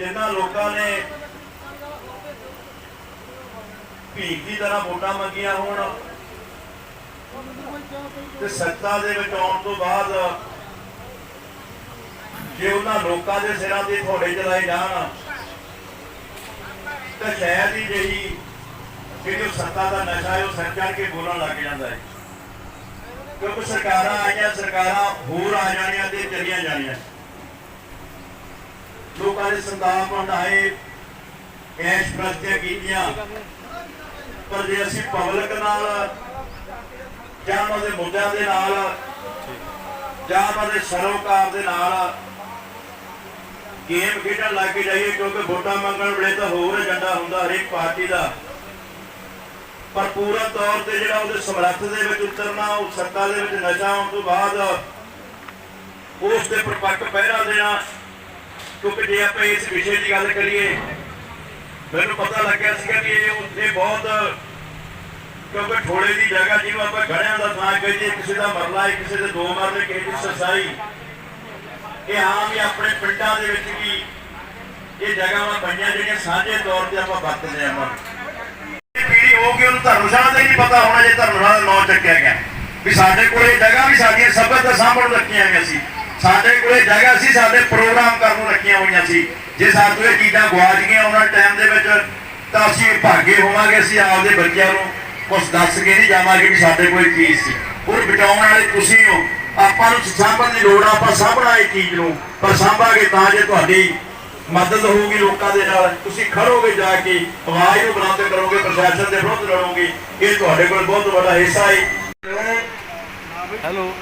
ਜਿਨ੍ਹਾਂ ਲੋਕਾਂ ਨੇ ਭੀਖ ਦੀ ਤਰ੍ਹਾਂ ਵੋਟਾਂ ਮੰਗੀਆਂ ਹੋਣ ਤੇ ਸੱਤਾ ਦੇ ਵਿੱਚ ਆਉਣ ਤੋਂ ਬਾਅਦ ਜੇ ਉਹਨਾਂ ਲੋਕਾਂ ਦੇ ਸਿਰਾਂ ਤੇ ਥੋੜੇ ਚਲਾਏ ਜਾਣ, ਤਾਂ ਸ਼ਹਿਰ ਦੀ ਜਿਹੜੀ ਜਿਹੜੀ ਸੱਤਾ ਦਾ ਨਸ਼ਾ ਹੈ, ਉਹ ਸਿਰ ਚੜ੍ਹ ਕੇ ਬੋਲਣ ਲੱਗ ਜਾਂਦਾ ਹੈ। ਕਿਉਂਕਿ ਸਰਕਾਰਾਂ ਆਈਆਂ, ਸਰਕਾਰਾਂ ਹੋਰ ਆ ਜਾਣੀਆਂ ਤੇ ਚਲੀਆਂ ਜਾਣੀਆਂ। ਲੋਕਾਂ ਦੇ ਸੰਤਾਪ ਵੰਡਾਏ ਐਸ਼ ਪ੍ਰਸਤੀਆਂ ਕੀਤੀਆਂ। ਪਰ ਜੇ ਅਸੀਂ ਪਬਲਿਕ ਨਾਲ ਜਾਂ ਉਹਨਾਂ ਮੁੱਦਿਆਂ ਦੇ ਨਾਲ ਜਾਂ ਉਹਨਾਂ ਸਰੋਕਾਰ ਦੇ ਨਾਲ ਗੇਮ ਖੇਡਣ ਲੱਗ ਕੇ ਜਾਈਏ, ਕਿਉਂਕਿ ਵੋਟਾਂ ਮੰਗਣ ਵੇਲੇ ਤਾਂ ਹੋਰ ਏਜੰਡਾ ਹੁੰਦਾ ਹਰੇਕ ਪਾਰਟੀ ਦਾ। ਪਰ ਪੂਰਾ ਤੌਰ ਤੇ ਜਿਹੜਾ ਉਹਦੇ ਸਮਰੱਥ ਦੇ ਵਿੱਚ ਉਤਰਨਾ, ਉਹ ਸੱਤਾ ਦੇ ਵਿੱਚ ਨਸ਼ਾ ਆਉਣ ਤੋਂ ਬਾਅਦ ਉਸ ਦੇ ਪਰਪੱਕ ਪਹਿਰਾ ਦੇਣਾ ਕਿਉਂਕਿ ਜੇ ਆਪਾਂ ਇਸ ਵਿਸ਼ੇ ਦੀ ਗੱਲ ਕਰੀਏ, ਮੈਨੂੰ ਪਤਾ ਲੱਗਿਆ ਸੀਗਾ ਕਿ ਇਹ ਉੱਥੇ ਬਹੁਤ ਕਿਉਂਕਿ ਠੋੜੇ ਦੀ ਜਗ੍ਹਾ ਜਿਹਨੂੰ ਆਪਾਂ ਘੜਿਆਂ ਦਾ ਥਾਂ ਕਹੀਏ ਕਿਸੇ ਦਾ ਮਰਲਾ ਹੈ, ਕਿਸੇ ਦੇ ਦੋ ਮਰਲੇ, ਕਿਸੇ ਦੀ ਸਸਾਈ, ਇਹ ਆਮ ਹੀ ਆਪਣੇ ਪਿੰਡਾਂ ਦੇ ਵਿੱਚ ਵੀ ਇਹ ਜਗ੍ਹਾਵਾਂ ਬਣੀਆਂ ਜਿਹੜੀਆਂ ਸਾਂਝੇ ਤੌਰ ਤੇ ਆਪਾਂ ਵਰਤਦੇ ਹਾਂ ਪੀੜੀ ਹੋ ਕੇ ਉਹਨੂੰ ਧਰਮਸ਼ਾਲਾ ਦਾ ਨਹੀਂ ਪਤਾ ਹੋਣਾ ਜੇ ਧਰਮਸ਼ਾਲਾ ਦਾ ਨਾਂ ਚੱਕਿਆ ਗਿਆ। ਵੀ ਸਾਡੇ ਕੋਲ ਇਹ ਜਗ੍ਹਾ ਵੀ ਸਾਡੀਆਂ ਸਭਤ ਦਾ ਸਾਂਭਣ ਰੱਖੀਆਂ ਹੋਈਆਂ ਸੀ। ਸਾਡੇ ਕੋਲੇ ਜਗ੍ਹਾ ਸੀ, ਸਾਡੇ ਪ੍ਰੋਗਰਾਮ ਕਰਨ ਨੂੰ ਰੱਖੀਆਂ ਹੋਈਆਂ ਸੀ। ਜੇ ਸਾਡੇ ਇਹ ਚੀਜ਼ਾਂ ਗਵਾਚ ਗਈਆਂ ਉਹਨਾਂ ਟਾਈਮ ਦੇ ਵਿੱਚ, ਤਾਂ ਅਸੀਂ ਭਾਗੇ ਹੋਵਾਂਗੇ, ਅਸੀਂ ਆਪਦੇ ਬੱਚਿਆਂ ਨੂੰ ਕੁਝ ਦੱਸ ਕੇ ਨਹੀਂ ਜਾਵਾਂਗੇ ਵੀ ਸਾਡੇ ਕੋਲ ਚੀਜ਼ ਸੀ। ਉਹ ਬਚਾਉਣ ਵਾਲੇ ਤੁਸੀਂ ਹੋ। ਆਪਾਂ ਨੂੰ ਸਾਂਭਣ ਦੀ ਲੋੜ ਆਪਾਂ ਸਾਂਭਣਾ ਇਹ ਚੀਜ਼ ਨੂੰ। ਪਰ ਸਾਂਭਾਂਗੇ ਤਾਂ ਜੇ ਤੁਹਾਡੀ ਮਦਦ ਹੋਊਗੀ ਲੋਕਾਂ ਦੇ ਨਾਲ। ਤੁਸੀਂ ਖੜੋਗੇ ਜਾ ਕੇ, ਆਵਾਜ਼ ਨੂੰ ਬੁਲੰਦ ਕਰੋਗੇ, ਪ੍ਰਸ਼ਾਸਨ ਦੇ ਵਿਰੁੱਧ ਲੜੋਗੇ। ਇਹ ਤੁਹਾਡੇ ਕੋਲ ਬਹੁਤ ਵੱਡਾ ਹਿੱਸਾ ਹੈ। ਹੈਲੋ।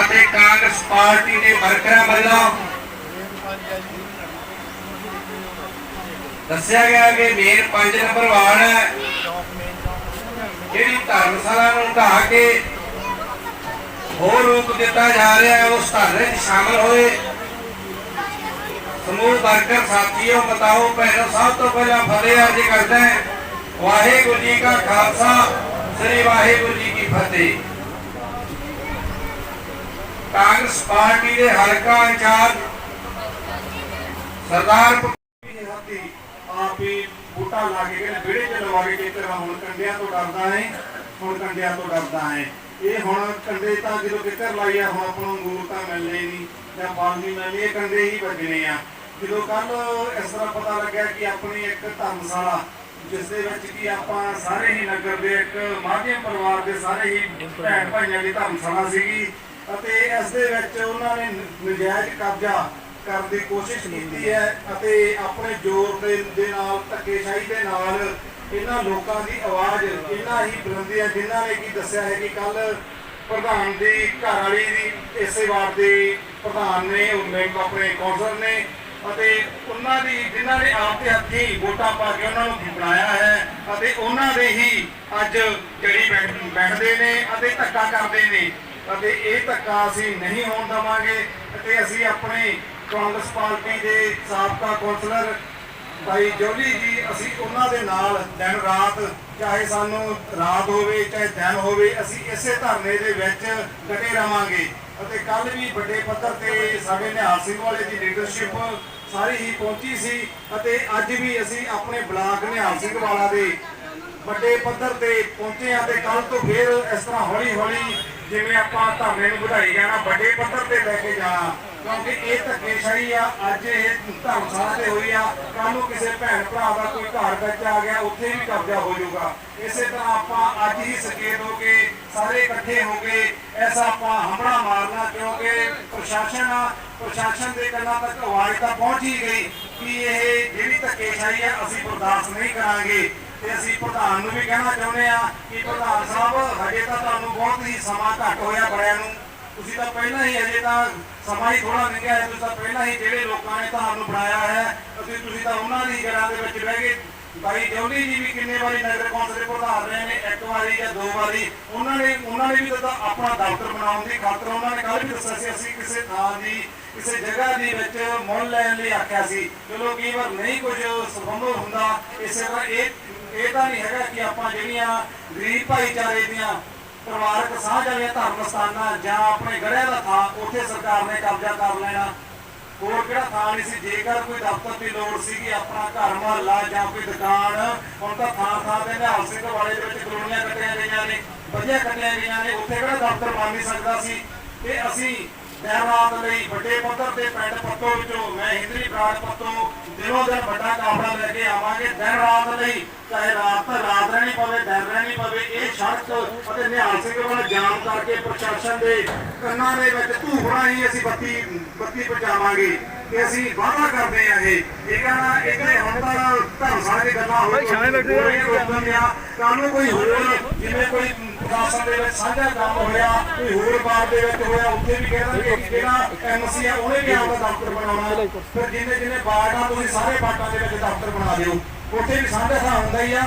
ਅਤੇ ਕਾਂਗਰਸ ਪਾਰਟੀ ਦੇ ਵਰਕਰਾਂ ਵੱਲੋਂ ਦੱਸਿਆ ਗਿਆ ਕਿ ਮੇਨ 5 ਨੰਬਰ ਵਾਰਡ ਹੈ, ਜਿਹੜੀ ਧਰਮਸ਼ਾਲਾ ਨੂੰ ਢਾਹ ਕੇ ਹੋਰ ਰੂਪ ਦਿੱਤਾ ਜਾ ਰਿਹਾ ਹੈ, ਉਸ ਧਰਨੇ 'ਚ ਸ਼ਾਮਲ ਹੋਏ। ਸਮੂਹ ਵਰਕਰ ਸਾਥੀਓ, ਬਤਾਓ, ਭੈਣੋ, ਸਭ ਤੋਂ ਪਹਿਲਾਂ ਫਤਿਹ ਅਰਜ ਕਰਦਾ ਹੈ। ਵਾਹਿਗੁਰੂ ਜੀ ਕਾ ਖਾਲਸਾ, ਸ੍ਰੀ ਵਾਹਿਗੁਰੂ ਜੀ ਕੀ ਫਤਿਹ। ਕਾਂਗਰਸ ਪਾਰਟੀ ਦੇ ਹਲਕਾ ਇੰਚਾਰਜ ਸਰਦਾਰ ਭਗਵੰਤ ਹੱਥੀ ਆਪ ਹੀ ਬੂਟਾ ਲਾ ਕੇ ਕਹਿੰਦੇ ਵਿੜੇ ਚ ਲਵਾ ਕੇ ਜੇਕਰ ਹੁਣ ਕੰਡਿਆਂ ਤੋਂ ਡਰਦਾ ਹੈ, ਹੁਣ ਕੰਡਿਆਂ ਤੋਂ ਡਰਦਾ ਹੈ। ਇਹ ਹੁਣ ਕੰਡੇ ਤਾਂ ਜਦੋਂ ਕਿੱਕਰ ਲਾਈ ਹੁਣ ਆਪਾਂ ਨੂੰ ਅੰਗੂਰ ਤਾਂ ਮਿਲਣੇ ਨਹੀਂ, ਜਾਂ ਫਲ ਨਹੀਂ ਮਿਲਣੇ, ਇਹ ਕੰਡੇ ਹੀ ਵੱਜਣੇ ਆ। ਜਦੋਂ ਕੱਲ ਇਸ ਤਰ੍ਹਾਂ ਪਤਾ ਲੱਗਿਆ ਕਿ ਆਪਣੀ ਇੱਕ ਧਰਮਸ਼ਾਲਾ, ਜਿਸ ਦੇ ਵਿੱਚ ਕੀ ਆਪਾਂ ਸਾਰੇ ਹੀ ਨਗਰ ਦੇ ਇੱਕ ਮਾਧਿਅਮ ਪਰਿਵਾਰ ਦੇ ਸਾਰੇ ਹੀ ਭੈਣ ਭਾਈਆਂ ਦੀ ਧਰਮਸ਼ਾਲਾ ਸੀਗੀ ਅਤੇ ਇਸ ਦੇ ਵਿੱਚ ਉਹਨਾਂ ਨੇ ਨਜਾਇਜ਼ ਕਬਜ਼ਾ ਕਰਨ ਦੀ ਕੋਸ਼ਿਸ਼ ਕੀਤੀ ਹੈ ਅਤੇ ਆਪਣੇ ਜ਼ੋਰ ਦੇ ਦੇ ਨਾਲ, ਧੱਕੇਸ਼ਾਹੀ ਦੇ ਨਾਲ ਇਹਨਾਂ ਲੋਕਾਂ ਦੀ ਆਵਾਜ਼ ਇੰਨਾ ਹੀ ਬੁਲੰਦੀ ਜਿਨ੍ਹਾਂ ਨੇ ਕੀ ਦੱਸਿਆ ਹੈ ਕਿ ਕੱਲ ਪ੍ਰਧਾਨ ਦੀ ਘਰ ਵਾਲੀ ਦੀ ਇਸੇ ਵਾਰ ਦੇ ਪ੍ਰਧਾਨ ਨੇ, ਉਹ ਆਪਣੇ ਕੌਂਸਲਰ ਨੇ ਅਤੇ ਉਹਨਾਂ ਦੀ, ਜਿਨ੍ਹਾਂ ਨੇ ਆਪ ਦੇ ਹੱਥੀਂ ਵੋਟਾਂ ਪਾ ਕੇ ਉਹਨਾਂ ਨੂੰ ਬਣਾਇਆ ਹੈ ਅਤੇ ਉਹਨਾਂ ਦੇ ਹੀ ਅੱਜ ਜਿਹੜੀ ਬੈਠਦੇ ਨੇ ਅਤੇ ਧੱਕਾ ਕਰਦੇ ਨੇ। ਅਤੇ ਇਹ ਧੱਕਾ ਅਸੀਂ ਨਹੀਂ ਹੋਣ ਦੇਵਾਂਗੇ ਅਤੇ ਅਸੀਂ ਆਪਣੇ ਕਾਂਗਰਸ ਪਾਰਟੀ ਦੇ ਸਾਬਕਾ ਕੌਂਸਲਰ ਭਾਈ ਜੋਲੀ ਜੀ, ਅਸੀਂ ਉਹਨਾਂ ਦੇ ਨਾਲ ਦਿਨ ਰਾਤ, ਚਾਹੇ ਸਾਨੂੰ ਰਾਤ ਹੋਵੇ, ਚਾਹੇ ਦਿਨ ਹੋਵੇ, ਅਸੀਂ ਇਸੇ ਧਰਨੇ ਦੇ ਵਿੱਚ ਡਟੇ ਰਵਾਂਗੇ ਅਤੇ ਕੱਲ ਵੀ ਵੱਡੇ ਪੱਧਰ ਤੇ ਸਾਡੇ ਨਿਹਾਲ ਸਿੰਘ ਵਾਲੇ ਦੀ ਲੀਡਰਸ਼ਿਪ ਸਾਰੀ ਹੀ ਪਹੁੰਚੀ ਸੀ ਅਤੇ ਅੱਜ ਵੀ ਅਸੀਂ ਆਪਣੇ ਬਲਾਕ ਨਿਹਾਲ ਸਿੰਘ ਵਾਲਾ ਦੇ ਵੱਡੇ ਪੱਧਰ ਤੇ ਪਹੁੰਚੇ ਆ ਤੇ ਕੱਲ ਤੋਂ ਫੇਰ ਇਸ ਤਰ੍ਹਾਂ ਹੌਲੀ ਹੌਲੀ ਜਿਵੇਂ ਆਪਾਂ ਧਰਨੇ ਨੂੰ ਵਧਾਈ ਜਾਣਾ, ਵੱਡੇ ਪੱਧਰ ਤੇ ਲੈ ਕੇ ਜਾਣਾ, ਕਿਉਂਕਿ ਇਹ ਧੱਕੇਸ਼ਾਹੀ ਆ, ਅੱਜ ਇਹ ਧਰਮਸ਼ਾਲਾ ਤੇ ਹੋਈ ਆ ਕੱਲ ਨੂੰ ਕਿਸੇ ਭੈਣ ਭਰਾ ਦਾ ਕੋਈ ਘਰ ਵਿੱਚ ਆ ਗਿਆ, ਉੱਥੇ ਵੀ ਕਬਜ਼ਾ ਹੋ ਜਾਊਗਾ। ਇਸੇ ਤਰ੍ਹਾਂ ਆਪਾਂ ਅੱਜ ਹੀ ਸੁਚੇਤ ਹੋ ਕੇ, ਸਾਰੇ ਇਕੱਠੇ ਹੋ ਕੇ, ਐਸਾ ਆਪਾਂ ਹਮਲਾ ਮਾਰਨਾ, ਕਿਉਂਕਿ ਪ੍ਰਸ਼ਾਸਨ ਪ੍ਰਸ਼ਾਸਨ ਦੇ ਕੰਨਾਂ ਤੱਕ ਆਵਾਜ਼ ਤਾਂ ਪਹੁੰਚ ਹੀ ਗਈ ਕਿ ਇਹ ਜਿਹੜੀ ਧੱਕੇਸ਼ਾਹੀ ਆ, ਅਸੀਂ ਬਰਦਾਸ਼ਤ ਨਹੀਂ ਕਰਾਂਗੇ। ਤੇ ਅਸੀਂ ਪ੍ਰਧਾਨ ਨੂੰ ਵੀ ਕਹਿਣਾ ਚਾਹੁੰਦੇ ਆ ਕਿ ਪ੍ਰਧਾਨ ਸਾਹਿਬ, ਹਜੇ ਤਾਂ ਤੁਹਾਨੂੰ ਬਹੁਤ ਹੀ ਸਮਾਂ ਘੱਟ ਹੋਇਆ ਬੜਿਆਂ ਨੂੰ। ਤੁਸੀਂ ਤਾਂ ਪਹਿਲਾਂ ਹੀ ਅਜੇ ਤਾਂ ਸਮਾਂ ਹੀ ਥੋੜਾ ਲੰਘਿਆ ਹੈ, ਤੁਸੀਂ ਤਾਂ ਪਹਿਲਾਂ ਹੀ ਜਿਹੜੇ ਲੋਕਾਂ ਨੇ ਤੁਹਾਨੂੰ ਬਣਾਇਆ ਹੈ, ਅਸੀਂ ਤੁਸੀਂ ਤਾਂ ਉਹਨਾਂ ਦੀ ਜਗ੍ਹਾ ਦੇ ਵਿੱਚ ਬਹਿ ਗਏ। ਬਾਈ ਜੌਲੀ ਜੀ ਵੀ ਕਿੰਨੇ ਵਾਰੀ ਨਗਰ ਕੌਂਸਲ ਦੇ ਪ੍ਰਧਾਨ ਰਹੇ ਨੇ, ਇੱਕ ਵਾਰੀ ਜਾਂ ਦੋ ਵਾਰੀ। ਉਹਨਾਂ ਨੇ ਉਹਨਾਂ ਨੇ ਵੀ ਤਾਂ ਆਪਣਾ ਦਫ਼ਤਰ ਬਣਾਉਣ ਦੀ ਖਾਤਰ ਉਹਨਾਂ ਨੇ ਕੱਲ ਵੀ ਦੱਸਿਆ ਸੀ, ਅਸੀਂ ਕਿਸੇ ਥਾਂ ਦੀ ਕਿਸੇ ਜਗ੍ਹਾ ਦੇ ਵਿੱਚ ਮੁੱਲ ਲੈਣ ਲਈ ਆਖਿਆ ਸੀ। ਚਲੋ ਕਈ ਵਾਰ ਨਹੀਂ ਕੁਝ ਸੰਭਵ ਹੁੰਦਾ, ਇਸੇ ਤਰ੍ਹਾਂ ਇਹ ਇਹ ਤਾਂ ਨਹੀਂ ਹੈਗਾ ਕਿ ਆਪਾਂ ਜਿਹੜੀਆਂ ਗਰੀਬ ਭਾਈਚਾਰੇ ਦੀਆਂ ਪਰਿਵਾਰਕ ਸਾਂਝ ਵਾਲੀਆਂ ਧਰਮ ਸਥਾਨਾਂ ਜਾਂ ਆਪਣੇ ਗੜਿਆਂ ਦਾ ਥਾਂ ਉੱਥੇ ਸਰਕਾਰ ਨੇ ਕਬਜ਼ਾ ਕਰ ਲੈਣਾ, ਹੋਰ ਕਿਹੜਾ ਥਾਂ ਨਹੀਂ ਸੀ? ਜੇਕਰ ਕੋਈ ਦਫ਼ਤਰ ਦੀ ਲੋੜ ਸੀਗੀ ਆਪਣਾ ਘਰ ਮਹੱਲਾ ਜਾਂ ਕੋਈ ਦੁਕਾਨ, ਹੁਣ ਤਾਂ ਥਾਂ ਥਾਂ ਤੇ ਨਿਹਾਲ ਸਿੰਘ ਵਾਲੇ ਦੇ ਵਿੱਚ ਕਲੋਨੀਆਂ ਕੱਟੀਆਂ ਗਈਆਂ ਨੇ, ਵਧੀਆ ਕੱਟੀਆਂ ਗਈਆਂ ਨੇ, ਉੱਥੇ ਕਿਹੜਾ ਦਫ਼ਤਰ ਬਣ ਨਹੀਂ ਸਕਦਾ ਸੀ? ਤੇ ਅਸੀਂ ਦਿਨ ਰਾਤ ਲਈ ਵੱਡੇ ਪੱਧਰ ਤੇ ਪਿੰਡ ਪੱਤੋ ਵਿੱਚੋਂ, ਮੈਂ ਹਿੰਦਰੀ ਬਰਾੜ ਪੱਤੋਂ ਦਿਨੋਂ ਦਿਨ ਵੱਡਾ ਕਾਫਲਾ ਲੈ ਕੇ ਆਵਾਂਗੇ ਦਿਨ ਰਾਤ ਲਈ ਚਾਹੇ ਰਾਤ ਰਾਤ ਰਹਿਣੀ ਪਵੇ ਦਿਨ ਰਹਿਣੀ ਪਵੇ ਇਹ ਸੜਕ ਅਤੇ ਨਿਹਾਲ ਸਿੰਘ ਵਾਲਾ ਜਾਮ ਕਰਕੇ ਪ੍ਰਸ਼ਾਸਨ ਦੇ ਕੰਨਾਂ ਦੇ ਵਿੱਚ ਧੂਫਣਾ ਹੀ ਅਸੀਂ ਬੱਤੀ ਬੱਤੀ ਪਹੁੰਚਾਵਾਂਗੇ ਕਿ ਅਸੀਂ ਵਾਅਦਾ ਕਰਦੇ ਆ ਇਹ। ਠੀਕ ਆ ਨਾ ਇਹ ਜਿਹੜੇ ਹੁਣ ਤਾਂ ਧਰਮਸ਼ਾਲਾ ਦੀ ਗੱਲਾਂ ਹੋ ਰਹੀਆਂ ਕੱਲ ਨੂੰ ਕੋਈ ਹੋਰ ਜਿਵੇਂ ਕੋਈ ਪ੍ਰਸ਼ਾਸਨ ਦੇ ਵਿੱਚ ਸਾਂਝਾ ਕੰਮ ਹੋਇਆ ਕੋਈ ਹੋਰ ਬਾਰ ਦੇ ਵਿੱਚ ਹੋਇਆ ਉੱਥੇ ਵੀ ਕਹਿੰਦੇ ਕਿ ਜਿਹੜਾ ਐਮਸੀ ਆ ਉਹਨੇ ਵੀ ਆਪਦਾ ਦਫ਼ਤਰ ਬਣਾਉਣਾ। ਫਿਰ ਜਿੰਨੇ ਜਿੰਨੇ ਵਾਰਡ ਆ, ਤੁਸੀਂ ਸਾਰੇ ਵਾਰਡਾਂ ਦੇ ਵਿੱਚ ਦਫ਼ਤਰ ਬਣਾ ਦਿਓ। ਉੱਥੇ ਵੀ ਸਾਂਝਾ ਥਾਂ ਹੁੰਦਾ ਹੀ ਆ।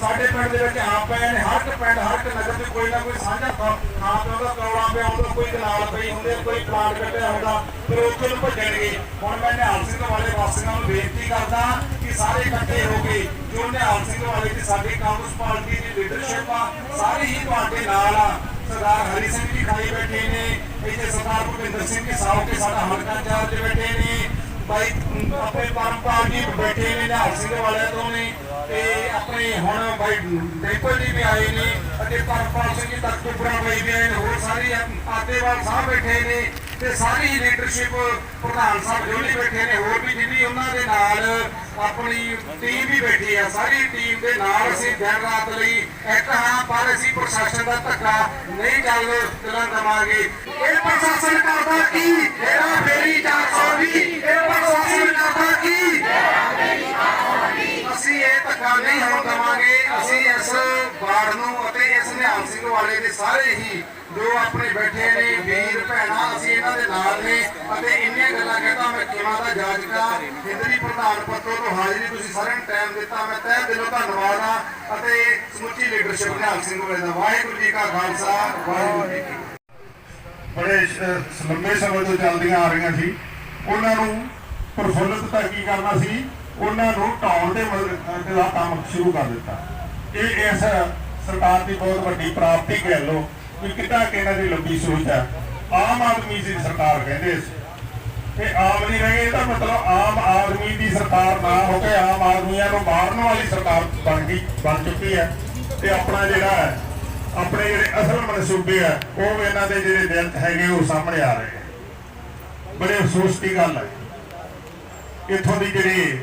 ਸਾਡੇ ਪਿੰਡ ਦੇ ਵਿੱਚ ਆਪ ਪਏ ਨੇ, ਹਰ ਇੱਕ ਪਿੰਡ, ਹਰ ਇੱਕ ਨਗਰ 'ਚ ਕੋਈ ਨਾ ਕੋਈ ਸਾਂਝਾ ਥਾਂ। ਥਾਂ ਤੇ ਕੌੜਾ ਪਿਆ ਹੁੰਦਾ, ਕੋਈ ਕਨਾਲ ਪਈ ਹੁੰਦੀ ਕੋਈ ਪਲਾਟ ਕੱਟਿਆ ਹੁੰਦਾ, ਫਿਰ ਉੱਥੇ ਨੂੰ ਭੱਜਣਗੇ। ਹੁਣ ਮੈਂ ਨਿਹਾਲ ਸਿੰਘ ਵਾਲੇ ਵਾਸੀਆਂ ਨੂੰ ਬੇਨਤੀ ਕਰਦਾ ਕਿ ਸਾਰੇ ਇਕੱਠੇ ਹੋ ਕੇ ਜੋ ਨਿਹਾਲ ਸਿੰਘ ਵਾਲੇ ਦੀ ਸਾਡੀ ਕਾਂਗਰਸ ਪਾਰਟੀ ਦੀ ਲੀਡਰਸ਼ਿਪ ਆ, ਸਾਰੇ ਹੀ ਤੁਹਾਡੇ ਨਾਲ ਆ। ਸਰਦਾਰ ਹਰੀ ਸਿੰਘ ਜੀ ਖਾਈ ਬੈਠੇ ਨੇ, ਇੱਥੇ ਸਰਦਾਰ ਭੁਪਿੰਦਰ ਸਿੰਘ ਜੀ ਸਾਹੋ ਕੇ ਸਾਡਾ ਹਲਕਾ ਚਾਰਜ ਬੈਠੇ ਨੇ, ਬਾਈ ਆਪਣੇ ਪਰਮਪਾਲ ਜੀ ਬੈਠੇ ਨੇ ਨਿਹਾਲ ਸਿੰਘ ਵਾਲਿਆਂ ਤੋਂ ਨੇ, ਤੇ ਆਪਣੇ ਹੁਣ ਬਾਈ ਡੈਪਲ ਜੀ ਵੀ ਆਏ ਨੇ, ਅਤੇ ਪਰਮਪਾਲ ਸਿੰਘ ਜੀ ਤਖਤੂਪੁਰਾ ਬਾਈ ਵੀ ਆਏ ਨੇ, ਹੋਰ ਸਾਰੇ ਆਤੇਵਾਲ ਸਾਹਿਬ ਬੈਠੇ ਨੇ ਤੇ ਸਾਰੀ ਲੀਡਰਸ਼ਿਪ ਪ੍ਰਧਾਨ ਸਾਹਿਬ ਜੋ ਵੀ ਬੈਠੇ ਨੇ, ਹੋਰ ਵੀ ਜਿੰਨੀ ਉਹਨਾਂ ਦੇ ਨਾਲ ਆਪਣੀ ਟੀਮ ਵੀ ਬੈਠੀ ਆ, ਸਾਰੀ ਟੀਮ ਦੇ ਨਾਲ ਅਸੀਂ ਦਿਨ ਰਾਤ ਲਈ ਇੱਕ ਹਾਂ, ਪਰ ਅਸੀਂ ਪ੍ਰਸ਼ਾਸਨ ਦਾ ਧੱਕਾ ਨਹੀਂ ਚੱਲ ਚੱਲਣ ਦਵਾਂਗੇ। ਇਹ ਪ੍ਰਸ਼ਾਸਨ ਕਰਦਾ ਕੀ? ਇਹਦਾ ਫੇਰੀ 420 ਇਹ ਪ੍ਰਸ਼ਾਸਨ ਕਰਦਾ ਕੀ? ਅਸੀਂ ਇਹ ਧੱਕਾ ਨਹੀਂ ਹੋਣ ਦਵਾਂਗੇ। ਅਸੀਂ ਇਸ ਬਾੜ ਨੂੰ ਅਤੇ ਇਸ ਨਿਹਾਲ ਸਿੰਘ ਵਾਲੇ ਦੇ ਸਾਰੇ ਹੀ ਜੋ ਆਪਣੇ ਬੈਠੇ ਨੇ, ਵੀਰ ਭੈਣਾਂ, ਅਸੀਂ ਇਹਨਾਂ ਦੇ ਨਾਲ ਨੇ ਅਤੇ ਇੰਨੀਆਂ ਗੱਲਾਂ ਕਹਿੰਦਾ ਮੈਂ ਕਿਵਾਂ ਦਾ ਜਾਜਕਾ ਹਿੰਦਰੀ ਪ੍ਰਧਾਨ ਪੱਤੋ ਤੋਂ ਹਾਜ਼ਰੀ ਤੁਸੀਂ ਸਾਰਿਆਂ ਨੂੰ ਟਾਈਮ ਦਿੱਤਾ। ਮੈਂ ਤਹਿ ਦਿਲੋਂ ਧੰਨਵਾਦ ਆ ਅਤੇ ਸਮੁੱਚੀ ਲੀਡਰਸ਼ਿਪ ਨਿਹਾਲ ਸਿੰਘ ਵਾਲੇ ਦਾ ਵਾਹਿਗੁਰੂ ਜੀ ਕਾ ਖਾਲਸਾ, ਵਾਹਿਗੁਰੂ ਜੀ ਕੀ ਬੜੇ ਲੰਬੇ ਸਮੇਂ ਤੋਂ ਚੱਲਦੀਆਂ ਆ ਰਹੀਆਂ ਸੀ। ਉਹਨਾਂ ਨੂੰ ਪ੍ਰਫੁੱਲਤ ਤਾਂ ਕੀ ਕਰਨਾ ਸੀ? ਉਹਨਾਂ ਨੂੰ ਢਾਉਣ ਦੇ ਮਦਦ ਦਾ ਕੰਮ ਸ਼ੁਰੂ ਕਰ ਦਿੱਤਾ। ਇਹ ਇਸ ਸਰਕਾਰ ਦੀ ਬਹੁਤ ਵੱਡੀ ਪ੍ਰਾਪਤੀ ਕਹਿ ਲੋ ਕਿ ਕਿੱਦਾਂ ਕਿ ਦੀ ਲੰਬੀ ਸੋਚ ਹੈ ਆਮ ਆਦਮੀ ਦੀ ਸਰਕਾਰ ਕਹਿੰਦੇ ਸੀ ਇਹ ਆਮ ਨਹੀਂ ਰਹੇ ਇਹਦਾ ਮਤਲਬ ਆਮ ਆਦਮੀ ਦੀ ਸਰਕਾਰ ਨਾ ਹੋ ਕੇ ਆਮ ਆਦਮੀਆਂ ਨੂੰ ਮਾਰਨ ਵਾਲੀ ਸਰਕਾਰ ਬਣ ਗਈ, ਬਣ ਚੁੱਕੀ ਹੈ ਤੇ ਆਪਣਾ ਜਿਹੜਾ ਹੈ, ਆਪਣੇ ਜਿਹੜੇ ਅਸਲ ਮਨਸੂਬੇ ਆ, ਉਹ ਇਹਨਾਂ ਦੇ ਜਿਹੜੇ ਦਿਲ ਹੈਗੇ, ਉਹ ਸਾਹਮਣੇ ਆ ਰਹੇ ਆ। ਬੜੇ ਅਫਸੋਸ ਦੀ ਗੱਲ ਹੈ ਇੱਥੋਂ ਦੀ ਜਿਹੜੀ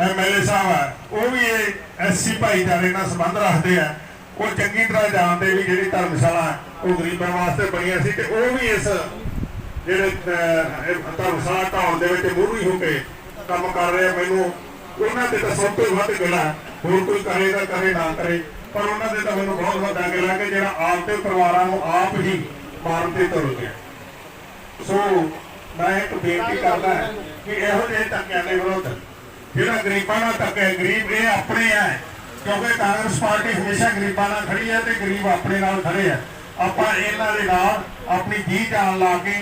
ਐਮਐਲਏ ਸਾਹਿਬ ਆ, ਉਹ ਵੀ ਇਹ ਐਸਸੀ ਭਾਈਚਾਰੇ ਨਾਲ ਸੰਬੰਧ ਰੱਖਦੇ ਆ। ਉਹ ਚੰਗੀ ਤਰ੍ਹਾਂ ਜਾਣਦੇ ਵੀ ਜਿਹੜੀ ਧਰਮਸ਼ਾਲਾ ਉਹ ਗਰੀਬਾਂ ਵਾਸਤੇ ਬਣੀਆਂ ਸੀ ਤੇ ਉਹ ਵੀ ਇਸ ਜਿਹੜੇ ਧਰਮਸ਼ਾਲਾ ਢਾਉਣ ਦੇ ਵਿੱਚ ਮੂਹਰੀ ਹੋ ਕੇ ਕੰਮ ਕਰ ਰਹੇ ਮੈਨੂੰ ਉਹਨਾਂ ਤੇ ਤਾਂ ਸਭ ਤੋਂ ਵੱਧ ਗਿਲਾ ਹੋਰ ਕੋਈ ਕਰੇ ਤਾਂ ਕਰੇ, ਨਾ ਕਰੇ। ਪਰ ਉਹਨਾਂ ਦੇ ਤਾਂ ਮੈਨੂੰ ਬਹੁਤ ਵੱਡਾ ਗਿਲਾ ਕਿ ਜਿਹੜਾ ਆਪ ਤੇ ਪਰਿਵਾਰਾਂ ਨੂੰ ਆਪ ਹੀ ਮਾਰਨ ਤੇ ਤੁਰ ਗਿਆ। ਸੋ ਮੈਂ ਇੱਕ ਬੇਨਤੀ ਕਰਦਾ ਕਿ ਇਹੋ ਜਿਹੇ ਧੱਕਿਆਂ ਦੇ ਵਿਰੁੱਧ ਜਿਹੜਾ ਗਰੀਬਾਂ ਨਾਲ ਧੱਕਾ ਗਰੀਬ ਇਹ ਆਪਣੇ ਆ। ਕਿਉਂਕਿ ਕਾਂਗਰਸ ਪਾਰਟੀ ਹਮੇਸ਼ਾ ਗਰੀਬਾਂ ਨਾਲ ਖੜੀ ਹੈ ਤੇ ਗਰੀਬ ਆਪਣੇ ਨਾਲ ਖੜੇ ਆ ਆਪਾਂ ਇਹਨਾਂ ਦੇ ਨਾਲ ਆਪਣੀ ਜੀ ਜਾਨ ਲਾ ਕੇ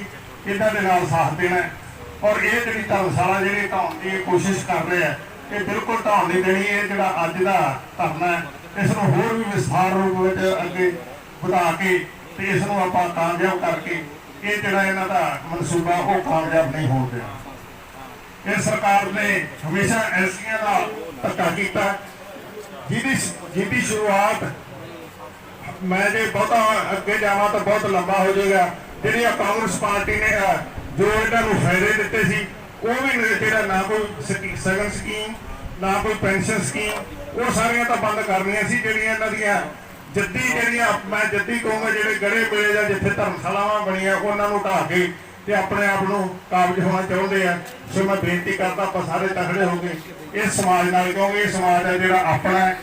ਇਹਨਾਂ ਦੇ ਨਾਲ ਸਾਥ ਦੇਣਾ ਹੈ। ਔਰ ਇਹ ਜਿਹੜੀ ਧਰਮਸ਼ਾਲਾ ਜਿਹੜੀ ਢਾਉਣ ਦੀ ਇਹ ਕੋਸ਼ਿਸ਼ ਕਰ ਰਹੇ ਆ ਇਹ ਬਿਲਕੁਲ ਢਾਉਣ ਨਹੀਂ ਦੇਣੀ ਇਹ ਜਿਹੜਾ ਅੱਜ ਦਾ ਧਰਨਾ ਹੈ, ਇਸ ਨੂੰ ਹੋਰ ਵੀ ਵਿਸਥਾਰ ਰੂਪ ਵਿੱਚ ਅੱਗੇ ਵਧਾ ਕੇ ਤੇ ਇਸ ਨੂੰ ਆਪਾਂ ਕਾਮਯਾਬ ਕਰਕੇ ਇਹ ਜਿਹੜਾ ਇਹਨਾਂ ਦਾ ਮਨਸੂਬਾ ਉਹ ਕਾਮਯਾਬ ਨਹੀਂ ਹੋਣ ਰਿਹਾ ਇਹ ਸਰਕਾਰ ਨੇ ਹਮੇਸ਼ਾ ਐਸੀਆਂ ਦਾ ਧੱਕਾ ਕੀਤਾ। ਜਿਹਦੀ ਜਿਹਦੀ ਸ਼ੁਰੂਆਤ ਮੈਂ ਜੇ ਬਹੁਤਾ ਅੱਗੇ ਜਾਵਾਂ ਤਾਂ ਬਹੁਤ ਲੰਬਾ ਹੋ ਜਾਏਗਾ। ਜਿਹੜੀ ਕਾਂਗਰਸ ਪਾਰਟੀ ਨੇ ਜੋ ਇਹਨਾਂ ਨੂੰ ਫਾਇਦੇ ਦਿੱਤੇ ਸੀ, ਉਹ ਵੀ ਜਿਹੜਾ ਨਾ ਕੋਈ ਸਗਨ ਸਕੀਮ, ਨਾ ਕੋਈ ਪੈਨਸ਼ਨ ਸਕੀਮ, ਉਹ ਸਾਰੀਆਂ ਤਾਂ ਬੰਦ ਕਰਨੀਆਂ ਸੀ ਜਿਹੜੀਆਂ ਇਹਨਾਂ ਦੀਆਂ ਜੱਦੀ ਜਿਹੜੀਆਂ, ਮੈਂ ਜੱਦੀ ਕਹੂੰਗਾ ਜਿਹੜੇ ਗੜੇ ਮੇਲੇ ਜਾਂ ਜਿੱਥੇ ਧਰਮਸ਼ਾਲਾਵਾਂ ਬਣੀਆਂ, ਉਹਨਾਂ ਨੂੰ ਢਾਹ ਕੇ ਤੇ ਆਪਣੇ ਆਪ ਨੂੰ ਕਾਬਜ ਹੋਣਾ ਚਾਹੁੰਦੇ ਆ। ਸੋ ਮੈਂ ਬੇਨਤੀ ਕਰਦਾ ਆਪਾਂ ਸਾਰੇ ਤਕੜੇ ਹੋ ਕੇ ਇਸ ਸਮਾਜ ਨਾਲ ਕਿਉਂਕਿ ਇਹ ਸਮਾਜ ਹੈ ਜਿਹੜਾ ਆਪਣਾ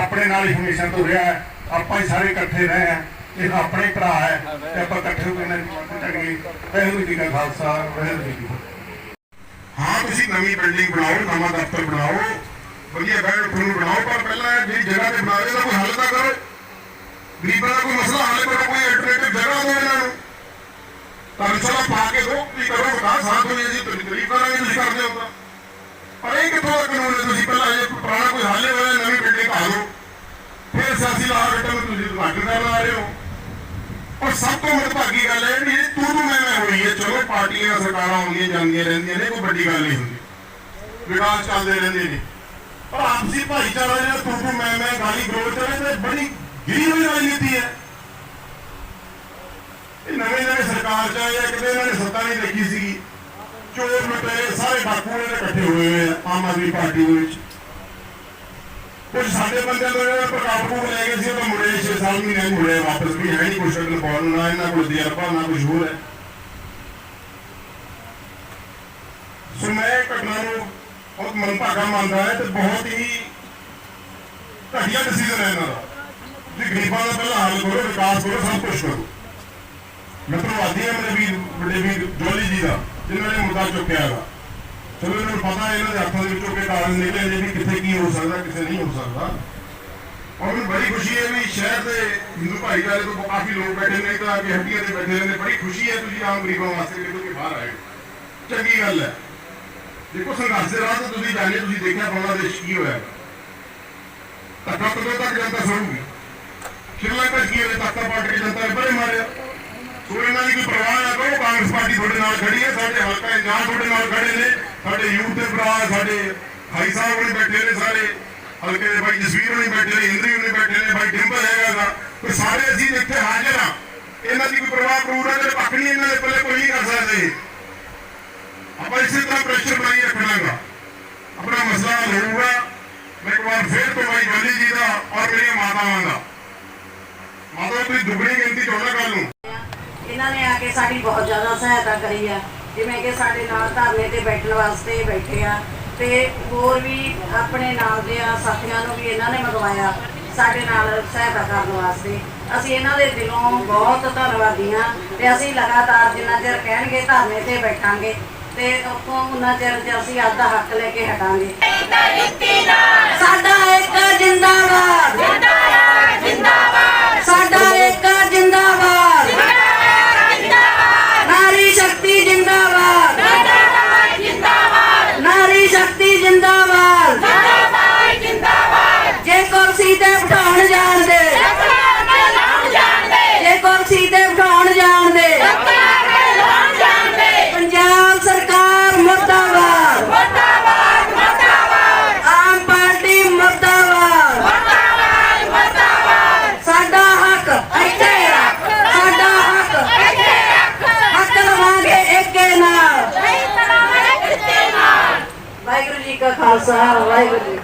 ਆਪਣੇ ਨਾਲ ਹੀ ਹਮੇਸ਼ਾ ਤੋਂ ਰਿਹਾ ਹੈ। ਆਪਾਂ ਹੀ ਸਾਰੇ ਇਕੱਠੇ ਰਹੇ ਆ ਇਹ ਆਪਣੇ ਭਰਾ ਹੈ, ਤੇ ਆਪਾਂ ਇਕੱਠੇ ਹੋ ਕੇ ਇਹਨਾਂ ਦੀ ਮਦਦ ਕਰੀਏ। ਵਾਹਿਗੁਰੂ ਜੀ ਦਾ ਖਾਲਸਾ, ਵਾਹਿਗੁਰੂ ਜੀ ਕੀ ਹਾਂ, ਤੁਸੀਂ ਨਵੀਂ ਬਿਲਡਿੰਗ ਬਣਾਓ, ਨਵਾਂ ਦਫ਼ਤਰ ਬਣਾਓ। ਵਧੀਆ ਬੈਠ ਖੂਨ ਬਣਾਓ, ਪਰ ਪਹਿਲਾਂ ਜਿਹੜੀ ਜਗ੍ਹਾ ਤੇ ਬਣਾ ਰਹੇ ਦਾ ਕੋਈ ਹੱਲ ਤਾਂ ਕਰੋ। ਗਰੀਬਾਂ ਦਾ ਕੋਈ ਮਸਲਾ ਹੱਲ ਕਰੋ, ਕੋਈ ਅਲਟਰਨੇਟਿਵ ਜਗ੍ਹਾ ਦਿਓ ਇਹਨਾਂ ਨੂੰ। ਧਰਮਸ਼ਾਲਾ ਪਾ ਕੇ ਦੋ ਕੀ ਕਰੋ ਵਿਕਾਸ ਸਾਥ ਹੋਈ ਜੀ, ਤੁਸੀਂ ਗਰੀਬ ਕਰਾਂਗੇ ਤੁਸੀਂ ਕਰਦੇ ਹੋ ਤਾਂ। ਪਰ ਇਹ ਕਿੱਥੋਂ ਦਾ ਕਾਨੂੰਨ ਹੈ? ਤੁਸੀਂ ਪਹਿਲਾਂ ਇਹ ਪੁਰਾਣਾ ਕੋਈ ਹੱਲ ਹੋਇਆ ਨਵੀਂ ਬਿਲਡਿੰਗ ਆ ਲਓ ਫਿਰ ਸਿਆਸੀ ਲਾਹ ਬੇਟਾ ਤੁਸੀਂ ਉਦਘਾਟਨ ਕਰਨ ਆ ਰਹੇ ਹੋ। ਔਰ ਸਭ ਤੋਂ ਮਹੱਤਵਪੂਰਨ ਗੱਲ ਹੈ ਵੀ ਤੂੰ ਤੂੰ ਮੈਂ ਮੈਂ ਹੋਈ ਹੈ, ਚਲੋ ਪਾਰਟੀਆਂ, ਸਰਕਾਰਾਂ ਆਉਂਦੀਆਂ, ਜਾਂਦੀਆਂ ਰਹਿੰਦੀਆਂ ਨੇ, ਕੋਈ ਵੱਡੀ ਗੱਲ ਨਹੀਂ ਹੁੰਦੀ। ਵਿਕਾਸ ਚੱਲਦੇ ਰਹਿੰਦੇ ਨੇ। ਪਰ ਆਪਸੀ ਭਾਈਚਾਰਾ ਜਿਹੜਾ ਤੂੰ ਤੂੰ ਮੈਂ ਮੈਂ ਗਾਲੀ ਗਲੋਚ ਵਾਲੇ ਤੇ ਬੜੀ ਗਰੀਬ ਰਾਜਨੀਤੀ ਹੈ। ਨਵੇਂ ਨਵੇਂ ਸਰਕਾਰ ਚ ਆਏ ਆ, ਕਿਤੇ ਇਹਨਾਂ ਨੇ ਸੱਤਾ ਨਹੀਂ ਦੇਖੀ ਸੀਗੀ ਚੋਰ ਲੁਟੇਰੇ ਸਾਰੇ ਡਾਕੂ ਇਹਨਾਂ ਇਕੱਠੇ ਹੋਏ ਹੋਏ ਆਮ ਆਦਮੀ ਪਾਰਟੀ ਦੇ ਵਿੱਚ। ਕੁਝ ਸਾਡੇ ਬੰਦਿਆਂ ਤੋਂ ਜਿਹੜਾ ਪ੍ਰਕਾਪ ਲੈ ਗਏ ਸੀ, ਉਹ ਤਾਂ ਮੁੜੇ 6 ਸਾਲ ਮਹੀਨੇ ਨਹੀਂ ਮੁੜੇ ਵਾਪਸ ਵੀ ਹੈ ਨਹੀਂ ਕੁਛ ਅਗਲ ਪਾਉਣ ਨਾ ਇਹਨਾਂ ਕੋਲ ਤਜਰਬਾ, ਨਾ ਕੁਝ ਹੋਰ ਹੈ। ਸੋ ਮੈਂ ਘਟਨਾ ਨੂੰ ਬਹੁਤ ਮਨਭਾਗਾ ਮੰਨਦਾ ਹੈ ਤੇ ਬਹੁਤ ਹੀ ਘਟੀਆ ਡਿਸੀਜਨ ਹੈ ਇਹਨਾਂ ਦਾ। ਵੀ ਗਰੀਬਾਂ ਦਾ ਪਹਿਲਾਂ ਹੱਲ ਕਰੋ, ਵਿਕਾਸ ਕਰੋ, ਸਭ ਕੁਝ ਕਰੋ। ਮੈਂ ਧੰਨਵਾਦੀ ਹਾਂ ਮੇਰੇ ਵੀਰ ਵੱਡੇ ਵੀਰ ਜੋਲੀ ਜੀ ਦਾ ਜਿਨ੍ਹਾਂ ਨੇ ਮੁੱਦਾ ਚੁੱਕਿਆ ਹੈਗਾ ਚਲੋ ਇਹਨਾਂ ਨੂੰ ਪਤਾ ਹੈ ਇਹਨਾਂ ਦੇ ਹੱਥਾਂ ਦੇ ਵਿੱਚੋਂ ਕਿ ਕਾਗਜ਼ ਨਿਕਲੇ ਨੇ ਵੀ ਕਿੱਥੇ ਕੀ ਹੋ ਸਕਦਾ ਕਿੱਥੇ ਨਹੀਂ ਹੋ ਸਕਦਾ ਔਰ ਮੈਨੂੰ ਬੜੀ ਖੁਸ਼ੀ ਹੈ ਵੀ ਸ਼ਹਿਰ ਦੇ ਹਿੰਦੂ ਭਾਈਚਾਰੇ ਤੋਂ ਕਾਫੀ ਲੋਕ ਬੈਠੇ ਨੇ ਤਾਂ ਕਿ ਹੱਡੀਆਂ ਤੇ ਬੈਠੇ ਨੇ ਬੜੀ ਖੁਸ਼ੀ ਹੈ ਤੁਸੀਂ ਆਮ ਗਰੀਬਾਂ ਵਾਸਤੇ ਨਿਕਲ ਕੇ ਬਾਹਰ ਆਏ ਹੋ। ਚੰਗੀ ਗੱਲ ਹੈ ਦੇਖੋ ਸੰਘਰਸ਼ ਦੇ ਰਾਹ ਤੋਂ ਤੁਸੀਂ ਜਾਣੇ ਤੁਸੀਂ ਦੇਖਿਆ ਬੰਗਲਾਦੇਸ਼ ਕੀ ਹੋਇਆ ਧੱਕਾ ਕਦੋਂ ਤੱਕ ਜਨਤਾ ਸੜੂਗੀ ਸ਼੍ਰੀਲੰਕਾ 'ਚ ਕੀ ਹੋਇਆ ਧੱਕਾ ਪਾਟ ਕੇ ਜਨਤਾ ਨੇ ਬੜੇ ਮਾਰਿਆ ਸੋ ਇਹਨਾਂ ਦੀ ਕੋਈ ਪਰਵਾਹ ਨਾ ਕਰੋ, ਕਾਂਗਰਸ ਪਾਰਟੀ ਤੁਹਾਡੇ ਨਾਲ ਖੜੀ ਹੈ, ਸਾਡੇ ਹਲਕਾ ਇੰਜਾਨ ਤੁਹਾਡੇ ਨਾਲ ਖੜੇ ਨੇ, ਸਾਡੇ ਯੂਥ ਦੇ ਭਰਾ, ਸਾਡੇ ਭਾਈ ਸਾਹਿਬ ਨੇ ਬੈਠੇ ਨੇ, ਸਾਰੇ ਹਲਕੇ ਦੇ ਭਾਈ ਜਸਵੀਰ ਨੇ ਬੈਠੇ ਨੇ, ਇੰਦਰੀ ਨੇ ਬੈਠੇ ਨੇ, ਭਾਈ ਡਿੰਪਲ ਹੈਗਾ ਗਾ ਸਾਰੇ ਅਸੀਂ ਇੱਥੇ ਹਾਜ਼ਰ ਆ ਇਹਨਾਂ ਦੀ ਕੋਈ ਪਰਵਾਹ ਕਰੂਗਾ ਤੇ ਪੱਖ ਨਹੀਂ ਇਹਨਾਂ ਦੇ ਪੱਲੇ, ਕੋਈ ਨਹੀਂ ਕਰ ਸਕਦੇ ਆਪਾਂ ਇਸੇ ਤਰ੍ਹਾਂ ਪ੍ਰੈਸ਼ਰ ਬਣਾਈ ਰੱਖਣਾਗਾ। ਆਪਣਾ ਮਸਲਾ ਹੱਲ ਹੋਊਗਾ। ਮੈਂ ਇੱਕ ਵਾਰ ਫੇਰ ਤੋਂ ਭਾਈ ਗਾਂਧੀ ਜੀ ਦਾ ਔਰ ਮੇਰੀਆਂ ਮਾਤਾਵਾਂ ਦਾ। ਮਾਤਾ ਤੁਸੀਂ ਦੁਗਣੀ ਗਿਣਤੀ ਚੋਣਾ ਕੱਲ ਨੂੰ। ਇਹਨਾਂ ਨੇ ਆ ਕੇ ਸਾਡੀ ਬਹੁਤ ਜ਼ਿਆਦਾ ਸਹਾਇਤਾ ਕਰੀ ਆ। ਜਿਵੇਂ ਕਿ ਸਾਡੇ ਨਾਲ ਧਰਨੇ ਤੇ ਬੈਠਣ ਵਾਸਤੇ ਬੈਠੇ ਆ। ਤੇ ਹੋਰ ਵੀ ਆਪਣੇ ਨਾਲ ਦੇ ਆ ਸਾਥੀਆਂ ਨੂੰ ਵੀ ਇਹਨਾਂ ਨੇ ਮੰਗਵਾਇਆ ਸਾਡੇ ਨਾਲ ਸਹਾਇਤਾ ਕਰਨ ਵਾਸਤੇ। ਅਸੀਂ ਇਹਨਾਂ ਦੇ ਦਿਲੋਂ ਬਹੁਤ ਧੰਨਵਾਦੀ ਹਾਂ ਤੇ ਅਸੀਂ ਲਗਾਤਾਰ ਜਿੰਨਾ ਚਿਰ ਕਹਿਣਗੇ ਧਰਨੇ ਤੇ ਬੈਠਾਂਗੇ ਤੇ ਉੱਥੋਂ ਉਹਨਾਂ ਚਿਰ ਚ ਅਸੀਂ ਆਪਦਾ ਹੱਕ ਲੈ ਕੇ ਹਟਾਂਗੇ। ਸਾਡਾ ਇੱਕ ਜਿੰਦਾਬਾਦ ਸਾਡਾ ਇੱਕ ਜਿੰਦਾਬਾਦ ਨਾਰੀ ਸ਼ਕਤੀ ਜਿੰਦਾਬਾਦ ਨਾਰੀ ਸ਼ਕਤੀ ਜਿੰਦਾਬਾਦ ਜੇ ਕੁਰਸੀ ਤੇ ਬਿਠਾਉਣ ਜਾਣਦੇ ਜੇ ਕੁਰਸੀ ਤੇ ਬਿਠਾਉਣ ਜਾਣਦੇ ਪੰਜਾਬ ਸਰਕਾਰ ਮੁਰਦਾਬਾਦ ਆਮ ਪਾਰਟੀ ਮੁਰਦਾਬਾਦ ਸਾਡਾ ਹੱਕ ਇੱਥੇ ਰੱਖ ਸਾਡਾ ਹੱਕ ਹੱਕ ਲਵਾਂਗੇ ਏਕੇ ਨਾਲ